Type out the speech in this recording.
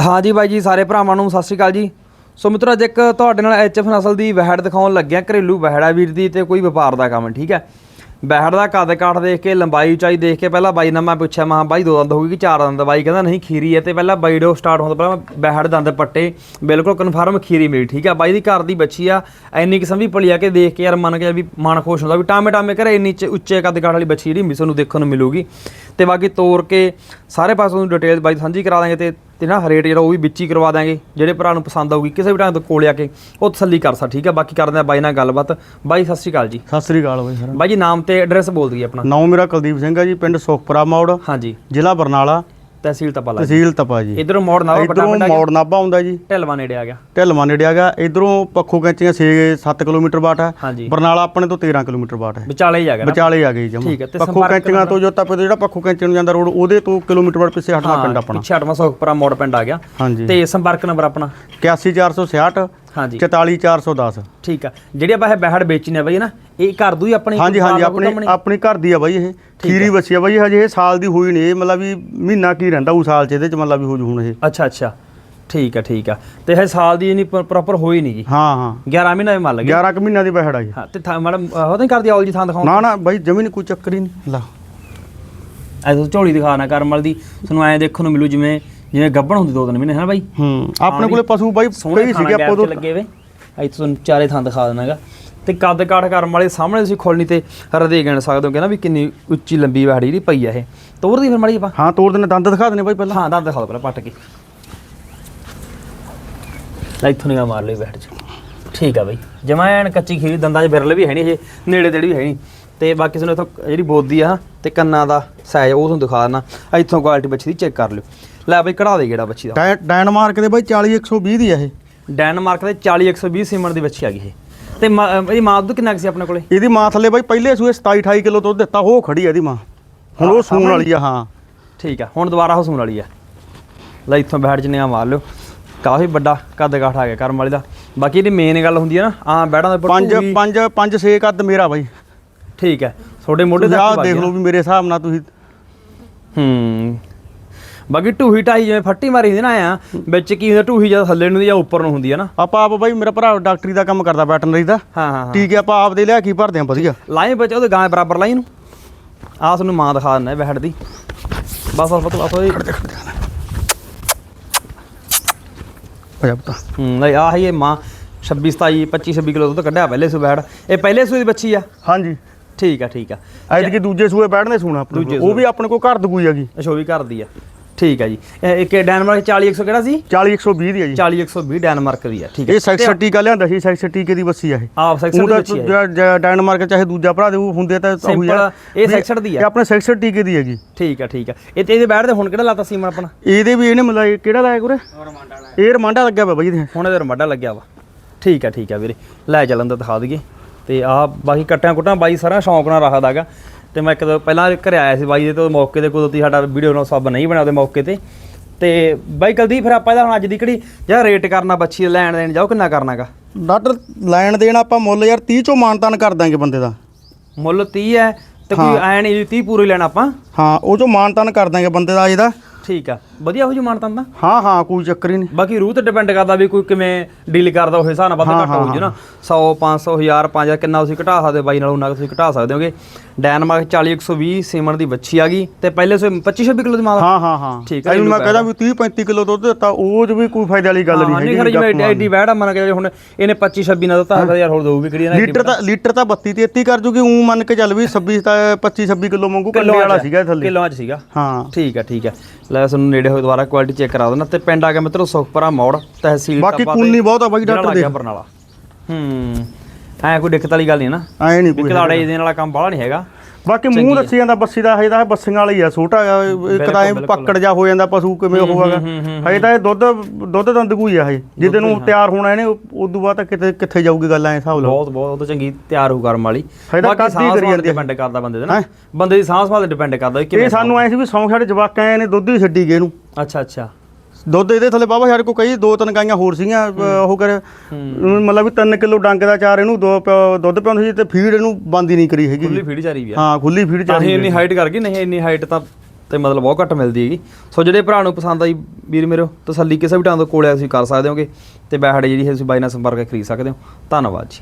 ਹਾਂਜੀ ਬਾਈ ਜੀ, ਸਾਰੇ ਭਰਾਵਾਂ ਨੂੰ ਸਤਿ ਸ਼੍ਰੀ ਅਕਾਲ ਜੀ। ਸੋ ਮਿੱਤਰੋ, ਅੱਜ ਇੱਕ ਤੁਹਾਡੇ ਨਾਲ ਐਚਐਫ ਨਸਲ ਦੀ ਵਹਿੜ ਦਿਖਾਉਣ ਲੱਗਿਆ, ਘਰੇਲੂ ਵਹਿੜਾ ਵੀਰ ਦੀ ਤੇ ਕੋਈ ਵਪਾਰ ਦਾ ਕੰਮ, ਠੀਕ ਹੈ? ਬਹਿੜ ਦਾ ਕੱਦ ਕਾਠ ਦੇਖ ਕੇ, ਲੰਬਾਈ ਉਚਾਈ ਦੇਖ ਕੇ ਪਹਿਲਾਂ ਬਾਈ ਨਾਲ ਮੈਂ ਪੁੱਛਿਆ ਮਹਾ ਬਾਈ, ਦੋ ਦੰਦ ਹੋਊਗੀ ਕਿ ਚਾਰ ਦੰਦ? ਬਾਈ ਕਹਿੰਦਾ, ਨਹੀਂ, ਖੀਰੀ ਹੈ। ਤੇ ਪਹਿਲਾਂ ਬਾਈ ਡੋ ਸਟਾਰਟ ਹੋਣ ਤੋਂ ਪਹਿਲਾਂ ਬਹਿੜ ਦੰਦ ਪੱਟੇ। ਬਿਲਕੁਲ ਕਨਫਰਮ ਖੀਰੀ ਮਿਲੀ, ਠੀਕ ਆ ਬਾਈ ਦੀ ਘਰ ਦੀ ਬੱਚੀ ਆ ਐਨੀ ਕਿਸਮ ਵੀ ਪਲੀ ਆ ਕੇ ਦੇਖ ਕੇ ਯਾਰ ਮਨ ਕੇ ਵੀ ਮਨ ਖੁਸ਼ ਹੁੰਦਾ ਵੀ ਟਾਮੇ ਟਾਮੇ ਘਰੇ ਇੰਨੀ ਚ- ਉੱਚੇ ਕੱਦ ਕਾਠ ਵਾਲੀ ਬੱਚੀ ਜਿਹੜੀ, ਮਿਸ ਨੂੰ ਦੇਖਣ ਨੂੰ ਮਿਲੂਗੀ। ਤੇ ਬਾਕੀ ਤੋਰ ਕੇ ਸਾਰੇ ਪਾਸੋਂ ਨੂੰ ਡਿਟੇਲ ਬਾਈ ਸਾਂਝੀ ਕਰਾ ਦਾਂਗੇ ਤੇ ਤੇ ਨਾ ਰੇਟ ਜਿਹੜਾ ਉਹ ਵੀ ਵਿੱਚ ਹੀ ਕਰਵਾ ਦਾਂਗੇ ਜਿਹੜੇ ਭਰਾ ਨੂੰ ਪਸੰਦ ਆਊਗੀ ਕਿਸੇ ਵੀ ਟਾਈਮ ਤੋਂ ਕੋਲ ਆ ਕੇ ਉਹ ਤਸੱਲੀ ਕਰ ਸਕਦਾ ਠੀਕ ਹੈ ਬਾਕੀ ਕਰਦੇ ਆ ਬਾਈ ਨਾਲ ਗੱਲਬਾਤ। ਬਾਈ ਸਤਿ ਸ਼੍ਰੀ ਅਕਾਲ ਜੀ। ਸਤਿ ਸ੍ਰੀ ਅਕਾਲ ਬਾਈ ਸਰ। ਬਾਈ ਜੀ ਨਾਮ ਤੇ ਐਡਰੈਸ ਬੋਲ ਦਈਏ ਆਪਣਾ। ਨਾਮ ਮੇਰਾ ਕੁਲਦੀਪ ਸਿੰਘ ਹੈ ਜੀ ਪਿੰਡ ਸੁਖਪੁਰਾ ਮੋੜ ਹਾਂਜੀ। ਜ਼ਿਲ੍ਹਾ ਬਰਨਾਲਾ। ਤਹਿਸੀਲ ਤਪਾਲਾ ਤਹਿਸੀਲ ਤਪਾ ਜੀ। ਇਧਰੋਂ ਮੋੜ ਨਾ ਵੱਡਾ ਇਧਰੋਂ ਆ ਮੋੜ ਨਾਭਾ ਆਉਂਦਾ ਜੀ। ਢਲਵਾ ਨੇੜੇ ਆ ਗਿਆ। ਢਿਲਵਾਂ ਨੇੜੇ ਹੈਗਾ ਇਧਰੋਂ ਪੱਖੋ ਕੈਂਚੀਆਂ 6-7 ਕਿਲੋਮੀਟਰ ਬਾਟ ਹੈ ਹਾਂਜੀ। ਬਰਨਾਲਾ ਆਪਣੇ ਤੋਂ 13 ਕਿਲੋਮੀਟਰ ਬਾਟ ਹੈ। ਵਿਚਾਲੇ ਹੀ ਆ ਗਿਆ ਨਾ। ਵਿਚਾਲੇ ਆ ਗਈ ਜਮ। ਠੀਕ ਹੈ, ਤੇ ਪੱਖੋ ਸੰਪਰਕ ਕੈਂਚੀਆਂ ਤੋਂ ਜੋ ਤਪੇ ਤੋਂ ਜਿਹੜਾ ਪੱਖੋ ਕੈਂਚੀ ਨੂੰ ਜਾਂਦਾ ਰੋਡ ਉਹਦੇ ਤੋਂ ਕਿਲੋਮੀਟਰ ਬਾਅਦ ਪਿੱਛੇ ਹਟਣਾ ਪਿੰਡ ਆਪਣਾ। ਪਿੱਛੇ ਅਟਵਾ ਸੌਖਪੁਰਾ ਮੋੜ ਪਿੰਡ ਆ ਗਿਆ। ਹਾਂਜੀ। ਤੇ ਸੰਪਰਕ ਨੰਬਰ ਆਪਣਾ? 81466 ਹਾਂਜੀ। 44410 ਠੀਕ ਆ। ਜਿਹੜੀ ਆਪਾਂ ਇਹ ਬਹਿੜ ਵੇਚਣੀ ਆ ਬਾਈ ਨਾ? ਇਹ ਘਰ ਦੂ ਹੀ ਆਪਣੀ ਹਾਂਜੀ ਹਾਂਜੀ ਆਪਣੀ ਆਪਣੀ ਘਰ ਦੀ ਆ ਬਾਈ ਇਹ। ਖੀਰੀ ਬੱਚੀ ਆ ਬਾਈ ਹਜੇ ਇਹ ਸਾਲ ਦੀ ਹੋਈ ਨਹੀਂ। ਇਹ ਮਤਲਬ ਵੀ ਮਹੀਨਾ ਕੀ ਰਹਿੰਦਾ ਉਹ ਸਾਲ ਚ ਇਹਦੇ ਚ ਮਤਲਬ ਵੀ ਹੋ ਜੂ ਹੁਣ ਇਹ। ਅੱਛਾ ਅੱਛਾ। ਠੀਕ ਆ ਠੀਕ ਆ। ਤੇ ਇਹ ਸਾਲ ਦੀ ਨਹੀਂ ਪ੍ਰੋਪਰ ਹੋਈ ਨਹੀਂ ਜੀ? ਹਾਂ ਹਾਂ। 11 ਮਹੀਨਾ ਵੀ ਮੰਨ ਲਗੇ 11 ਕੁ ਮਹੀਨਿਆਂ ਦੀ ਬਹਿੜ ਆ ਜੀ। ਹਾਂ ਤੇ ਮੈਡਮ ਉਹ ਤਾਂ ਕਰਦੀ ਆਉਲ ਜੀ ਥਾਂ ਦਿਖਾਉਂ ਨਾ ਨਾ ਬਾਈ ਜਮੀ ਕੋਈ ਚੱਕਰ ਹੀ ਨਹੀਂ। ਲਾ। ਐ ਤੂੰ ਝੋਲੀ ਦਿਖਾ ਨਾ ਕਰਮਲ ਦੀ। ਤੁਹਾਨੂੰ ਐ ਦੇਖਣ ਨੂੰ ਮਿਲੂ ਜਿਵੇਂ ਜਿਵੇਂ ਗੱਭਣ ਹੁੰਦੀ ਦੋ ਤਿੰਨ ਮਹੀਨੇ ਹੈ ਬਾਈ? ਹੂੰ ਆਪਣੇ ਕੋਲੇ ਪਸ਼ੂ ਬਾਈ ਸੋਹਣੇ ਸੀਗੇ ਆਪਾਂ ਉਦੋਂ ਲੱਗੇ ਵੇ। ਐ ਤੁਹਾਨੂੰ ਚਾਰੇ ਥਾਂ ਦਿਖਾ ਦੇਣਾਗਾ ਤੇ ਕੱਦ ਕਾਠ ਕਰਮ ਵਾਲੇ ਸਾਹਮਣੇ ਤੁਸੀਂ ਖੋਲਣੀ ਤੇ ਹਰਦੇ ਗਿਣ ਸਕਦੇ ਹੋ ਕਿ ਨਾ ਵੀ ਕਿੰਨੀ ਉੱਚੀ ਲੰਬੀ ਵਾੜੀ ਜਿਹੜੀ ਪਈ ਆ ਇਹ। ਤੋਰਦੀ ਫਿਰ ਮੜੀ ਆਪਾਂ। ਹਾਂ ਤੋੜ ਦਿੰਦੇ ਦੰਦ ਦਿਖਾ ਦਿੰਦੇ ਬਾਈ ਪਹਿਲਾਂ। ਹਾਂ ਦੰਦ ਦਿਖਾ ਦੋ ਪਹਿਲਾਂ ਪੱਟ ਕੇ। ਲੈ ਇੱਥੋਂ ਨਿਗਾ ਮਾਰ ਲਈ ਬੈਠ ਚ ਠੀਕ ਆ ਬਈ। ਜਮਾ ਐਨ ਕੱਚੀ ਖੀਰੀ ਦੰਦਾਂ 'ਚ ਬਿਰਲ ਵੀ ਹੈ ਨਹੀਂ ਇਹ ਨੇੜੇ ਤੇੜੀ ਵੀ ਹੈ ਨਹੀਂ। ਤੇ ਬਾਕੀ ਤੁਹਾਨੂੰ ਇੱਥੋਂ ਜਿਹੜੀ ਬੋਦੀ ਆ ਤੇ ਕੰਨਾਂ ਦਾ ਸਾਈਜ਼ ਉਹ ਤੁਹਾਨੂੰ ਦਿਖਾ ਦੇਣਾ ਇੱਥੋਂ ਕੁਆਲਿਟੀ ਬੱਚੀ ਦੀ ਚੈੱਕ ਕਰ ਲਿਓ। ਲੈ ਬਈ ਕਢਾ ਦੇ ਕਿਹੜਾ ਬੱਚੀ ਦਾ। ਡੈਨਮਾਰਕ ਦੇ ਬਾਈ 40 120 ਦੀ ਆ ਇਹ। ਡੈਨਮਾਰਕ ਦੇ 40 120 ਸੀਮਨ ਦੀ ਬੱਚੀ ਆ ਗਈ ਇਹ। ਤੇ ਮਾਂ- ਇਹਦੀ ਮਾਂ ਦੁੱਧ ਕਿੰਨਾ ਕੁ ਸੀ ਆਪਣੇ ਕੋਲੇ? ਇਹਦੀ ਮਾਂ ਥੱਲੇ ਬਾਈ ਪਹਿਲੇ ਸੂਏ 27 28 ਕਿਲੋ ਦੁੱਧ ਦਿੱਤਾ ਉਹ ਖੜੀ ਆ ਇਹਦੀ ਮਾਂ। ਹੁਣ ਉਹ ਸੂਣ ਵਾਲੀ ਆ ਹਾਂ। ਠੀਕ ਆ ਹੁਣ ਦੁਬਾਰਾ ਹਸੂਣ ਵਾਲੀ ਆ। ਲੈ ਇੱਥੋਂ ਬੈਠ ਜਨੇ ਮਾਰ ਲਿਓ। ਕਾਫੀ ਵੱਡਾ ਕੱਦ ਕਾਠ ਆ ਗਿਆ ਕਰਮ ਵਾਲੀ ਦਾ। ਬਾਕੀ ਇਹਦੀ ਮੇਨ ਗੱਲ ਹੁੰਦੀ ਆ ਨਾ ਆ ਬੈੜਾਂ ਦੇ ਉੱਪਰ ਪੰਜ ਢੂਹੀ- ਪੰਜ ਪੰਜ ਛੇ ਕੱਦ ਮੇਰਾ ਬਾਈ। ਠੀਕ ਹੈ ਤੁਹਾਡੇ ਮੋਢੇ ਤੁਸੀਂ ਤੱਕ ਆਹ ਹੀ ਵੱਜ ਦੇਖ ਗਿਆ। ਲਓ ਵੀ ਮੇਰੇ ਹਿਸਾਬ ਨਾਲ ਤੁਸੀਂ ਹੂੰ। ਬਾਕੀ ਢੂਹੀ ਢਾਈ ਜਿਵੇਂ ਫੱਟੀ ਮਾਰੀ ਹੁੰਦੀ ਨਾ ਆ ਵਿੱਚ ਕੀ ਹੁੰਦਾ ਢੂਹੀ ਜਾਂ ਥੱਲੇ ਨੂੰ ਹੁੰਦੀ ਜਾਂ ਉੱਪਰ ਨੂੰ ਹੁੰਦੀ ਆ ਨਾ। ਆਪਾਂ ਆਪ ਬਾਈ ਮੇਰਾ ਭਰਾ ਡਾਕਟਰੀ ਦਾ ਕੰਮ ਕਰਦਾ ਵੈਟਰਨਰੀ ਦਾ ਹਾਂ ਹਾਂ ਠੀਕ ਹੈ ਆਪਾਂ ਆਪ ਦੇ ਲਿਆ ਕੀ ਭਰਦੇ ਆ ਵਧੀਆ। ਲਾਈਨ ਵਿੱਚ ਉਹਦੇ ਗਾਂ ਬਰਾਬਰ ਲਾਈ ਨੂੰ। ਆ ਤੁਹਾਨੂੰ ਮਾਂ ਦਿਖਾ ਦਿੰਦਾ ਬੈਠ ਦੀ। ਬਸ ਬਸ ਬਸ ਬਸ ਜਾ ਪਤਾ। ਹੂੰ ਲੈ ਆਹ ਹੀ ਇਹ ਮਾਂ 26 27 25 26 ਕਿਲੋ ਦੁੱਧ ਕੱਢਿਆ ਪਹਿਲੇ ਸੂ ਬੈਠ। ਇਹ ਪਹਿਲੇ ਸੂ ਦੀ ਬੱਚੀ ਆ? ਹਾਂਜੀ। ਠੀਕ ਆ ਠੀਕ ਆ। ਐਤਕੀ ਦੂਜੇ ਸੂਏ ਬੈਠਨੇ ਸੂਣਾ ਆਪਣੇ ਦੂਜੇ। ਉਹ ਵੀ ਆਪਣੇ ਕੋਲ ਘਰ ਦਗੂਈ ਹੈਗੀ। ਅੱਛਾ ਉਹ ਵੀ ਕਰਦੀ ਆ। ਠੀਕ ਆ ਜੀ। ਇਹ ਇੱਕ ਡੈਨਮਾਰਕ 40 100 ਕਿਹੜਾ ਸੀ? 40 120 ਦੀ ਹੈ ਜੀ। 40 120 ਡੈਨਮਾਰਕ ਦੀ ਆ ਠੀਕ ਹੈ। ਇਹ ਸੈਕਸਰ ਟੀਕਾ ਲਿਆਂਦਾ ਸੀ ਸੈਕਸਰ ਟੀਕੇ ਦੀ ਬੱਸੀ ਆ ਇਹ? ਆਪ ਸੈਕਸ਼ਨ ਉਹ ਦੀ ਤਾਂ ਬੱਚੀ ਹੈ ਡੈਨਮਾਰਕ ਚਾਹੇ ਦੂਜਾ ਭਰਾ ਦੇ ਉਹ ਹੁੰਦੇ ਤਾਂ ਉਹੀ ਆ। ਇਹ ਵੀ ਸੈਕਸਰ ਦੀ ਆ। ਇਹ ਆਪਣੇ ਸੈਕਸਰ ਟੀਕੇ ਦੀ ਹੈਗੀ ਠੀਕ ਆ ਠੀਕ ਆ ਇਹ ਤੇ ਇਹਦੇ ਬੈਠ ਦੇ ਹੁਣ ਕਿਹੜਾ ਲਾਤਾ ਸੀਮਨ ਆਪਣਾ? ਇਹਦੇ ਵੀ ਇਹਨੇ ਮਤਲਬ ਕਿਹੜਾ ਲਾਇਆ ਗੁਰੇ? ਇਹ ਰਮਾਂਡਾ ਲੱਗਿਆ ਬਾਈ ਇਹਦੇ। ਹੁਣ ਇਹਦੇ ਰਮੱਡਾ ਲੱਗਿਆ ਵਾ। ਠੀਕ ਆ ਠੀਕ ਆ ਵੀਰੇ। ਲੈ ਚੱਲਣ ਦਾ ਦਿਖਾ ਦਈਏ। ਤੇ ਆ ਬਾਕੀ ਕੱਟਿਆਂ ਕੁੱਟਾਂ ਬਾਈ ਸਾਰਾ ਸ਼ੌਂਕ ਨਾਲ ਰੱਖਦਾਗਾ ਤੇ ਮੈਂ ਇੱਕ ਦੋ ਪਹਿਲਾਂ ਘਰੇ ਆਇਆ ਸੀ ਬਾਈ ਦੇ ਤੋਂ ਮੌਕੇ ਤੇ ਕੁਦਰਤੀ ਸਾਡਾ ਵੀਡੀਓ ਨਾਲ ਸਭ ਨਹੀਂ ਬਣਿਆ ਉਹਦੇ ਮੌਕੇ ਤੇ। ਤੇ ਬਾਈ ਕੁਲਦੀਪ ਫਿਰ ਆਪਾਂ ਇਹਦਾ ਹੁਣ ਅੱਜ ਦੀ ਕਿਹੜੀ ਜਾਂ ਰੇਟ ਕਰਨਾ ਬੱਚੀ ਲੈਣ ਦੇਣ ਜਾਓ ਕਿੰਨਾ ਕਰਨਾਗਾ ਡਾਕਟਰ ਲੈਣ ਦੇਣ ਆਪਾਂ ਮੁੱਲ ਯਾਰ 30 ਚੋਂ ਮਾਨਤਾਨ ਕਰ ਦਾਂਗੇ ਬੰਦੇ ਦਾ। ਮੁੱਲ 30 ਹੈ ਤੇ ਕੋਈ ਐ ਨਹੀਂ 30 ਪੂਰੇ ਲੈਣਾ ਆਪਾਂ? ਹਾਂ ਉਹ ਚੋਂ ਮਾਨਤਾਨ ਕਰ ਦਾਂਗੇ ਬੰਦੇ ਦਾ ਇਹਦਾ ਠੀਕ ਆ। ਵਧੀਆ ਹੋ ਜੂ ਮਾਨਤਾਂ ਦਾ ਹਾਂ ਹਾਂ ਕੋਈ ਚੱਕਰ ਹੀ ਨਹੀਂ। ਬਾਕੀ ਰੂਹ ਤੇ ਡਿਪੈਂਡ ਕਰਦਾ ਵੀ ਕੋਈ ਕਿਵੇਂ ਡੀਲ ਕਰਦਾ ਉਹ ਹਿਸਾਬ ਨਾਲ ਵੱਧ ਘੱਟ ਹੋ ਜੂ ਨਾ। 100 500 1000 5000 ਕਿੰਨਾ ਤੁਸੀਂ ਘਟਾ ਸਕਦੇ ਹੋ ਬਾਈ ਨਾਲ ਉਹਨਾਂ ਤੁਸੀਂ ਘਟਾ ਸਕਦੇ ਹੋਗੇ। ਡੈਨਮਾਰਕ 40 120 ਸੀਮਨ ਦੀ ਬੱਚੀ ਆ ਗਈ। ਤੇ ਪਹਿਲੇ ਸੋ 25 26 ਕਿਲੋ ਦੀ ਮਾਂ ਦਾ ਹਾਂ ਹਾਂ ਹਾਂ। ਠੀਕ ਹੈ, ਮੈਂ ਕਹਿੰਦਾ ਵੀ 30 35 ਕਿਲੋ ਦੁੱਧ ਦਿੱਤਾ ਉਹ ਚ ਵੀ ਕੋਈ ਫਾਇਦੇ ਵਾਲੀ ਗੱਲ ਹਾਂ ਨਹੀਂ ਨਹੀਂ ਹੈਗੀ ਖਰ ਜਿਵੇਂ ਐਡੀ ਵੈੜ ਮੰਨ ਕੇ ਹੁਣ ਇਹਨੇ 25 26 ਨਾਲ ਦਿੱਤਾ ਯਾਰ ਹੋਰ ਦਊ ਵੀ ਕਿਹੜੀ ਨਾ ਲੀਟਰ ਤਾਂ ਲੀਟਰ ਤਾਂ 32 33 ਕਰ ਜੂਗੀ ਉਹ ਮੰਨ ਕੇ ਚੱਲ ਵੀ 26 ਤਾਂ 25 26 ਕਿਲੋ ਮੰਗੂ ਕੰਡੇ ਵਾਲਾ ਸੀਗਾ ਥੱਲੇ। ਕਿਲੋਆਂ ਚ ਸੀਗਾ। ਹਾਂ। ਠੀਕ ਆ ਠੀਕ ਆ ਲੈ ਤੁਹਾਨੂੰ ਨੇੜੇ ਹੋਏ ਦੁਬਾਰਾ ਕੁਆਲਿਟੀ ਚੈੱਕ ਕਰਾ ਦੇਣਾ ਤੇ ਪਿੰਡ ਆ ਗਿਆ ਮਿੱਤਰੋ ਸੁਖਪਰਾ ਮੋੜ ਤਹਿਸੀਲ ਬਾਕੀ ਕੁੰਨੀ ਬਹੁਤ ਆ ਬਾਈ ਡਾਕਟਰ ਦੇ। ਬਰਨਾਲਾ। ਹੂੰ ਐ ਕੋਈ ਦਿੱਕਤ ਵਾਲੀ ਗੱਲ ਨਹੀਂ ਨਾ। ਐ ਨਹੀਂ ਕੋਈ ਕਲਾੜੇ ਦੇਣ ਵਾਲਾ ਕੰਮ ਬਾਹਲਾ ਨਹੀਂ ਹੈਗਾ। ਬਾਕੀ ਮੂੰਹ ਦੱਸੀ ਜਾਂਦਾ ਬੱਸੀ ਦਾ ਹਜੇ ਤਾਂ ਬੱਸੀਆਂ ਵਾਲਾ ਹੀ ਆ ਛੋਟਾ ਤਾਂ ਇਹ ਪੱਕੜ ਜਾ ਹੋ ਜਾਂਦਾ ਪਸ਼ੂ ਕਿਵੇਂ ਹੋਵੇਗਾ ਹਜੇ ਤਾਂ ਇਹ ਦੁੱਧ ਦੁੱਧ ਦੰਦ ਕੋਈ ਆ ਹਜੇ ਜਿੱਦੇ ਨੂੰ ਤਿਆਰ ਹੋਣਾ ਇਹਨੇ ਉਸ ਤੋਂ ਬਾਅਦ ਤਾਂ ਕਿਤੇ ਕਿੱਥੇ ਜਾਊਗੀ ਗੱਲ ਐ ਹਿਸਾਬ ਲਾ। ਬਹੁਤ ਬਹੁਤ ਉਹ ਤਾਂ ਚੰਗੀ ਤਿਆਰ ਹੋ ਕਰਮ ਵਾਲੀ। ਬਾਕੀ ਕੱਦ ਹੀ ਸਾਂਭ ਕਰੀ ਜਾਂਦੀ। ਡਿਪੈਂਡ ਕਰਦਾ ਬੰਦੇ ਦੇ ਨਾ। ਬੰਦੇ ਦੀ ਸੰਭਾਲ ਤੇ ਡਿਪੈਂਡ ਕਰਦਾ ਵੀ ਇਹ ਕਿਵੇਂ ਸਾਨੂੰ ਐ ਸੀ ਵੀ ਸੌਂ ਸਾਡੇ ਜਵਾਕ ਨੇ ਦੁੱਧ ਹੀ ਛੱਡੀ ਗਏ ਇਹਨੂੰ। ਅੱਛਾ ਅੱਛਾ। ਦੁੱਧ ਇਹਦੇ ਥੱਲੇ ਬਾਬਾ ਸਾਡੇ ਕੋਲ ਕਈ ਦੋ ਤਿੰਨ ਗਾਈਆਂ ਹੋਰ ਸੀਗੀਆਂ ਅਹ ਉਹ ਕਰ। ਮਤਲਬ ਵੀ 3 ਕਿਲੋ ਡੰਗ ਦਾ ਚਾਰ ਇਹਨੂੰ ਦੋ ਪਿਓ- ਦੁੱਧ ਪਿਆਉਂਦੇ ਸੀ ਤੇ ਫੀਡ ਇਹਨੂੰ ਬੰਦ ਹੀ ਨਹੀਂ ਕਰੀ ਹੈਗੀ। ਖੁੱਲੀ ਫੀਡ ਚਾਰੀ ਵੀ ਆ। ਹਾਂ ਖੁੱਲੀ ਫੀਡ ਤਾਂ ਇੰਨੀ ਹਾਈਟ ਕਰ ਗਈ ਨਹੀਂ ਇੰਨੀ ਹਾਈਟ ਤਾਂ ਤੇ ਮਤਲਬ ਬਹੁਤ ਘੱਟ ਮਿਲਦੀ ਹੈਗੀ। ਸੋ ਜਿਹੜੇ ਭਰਾ ਨੂੰ ਪਸੰਦ ਆਈ ਵੀਰ ਮੇਰੇ ਤਸੱਲੀ ਕਿਸੇ ਵੀ ਟਾਈਮ ਤੋਂ ਕੋਲੇ ਤੁਸੀਂ ਕਰ ਸਕਦੇ ਹੋਗੇ। ਤੇ ਬੈਹੜ ਜਿਹੜੀ ਹੈ ਤੁਸੀਂ ਬਾਈ ਨਾਲ ਸੰਪਰਕ ਕਰਕੇ ਖਰੀਦ ਸਕਦੇ ਹੋ। ਧੰਨਵਾਦ ਜੀ।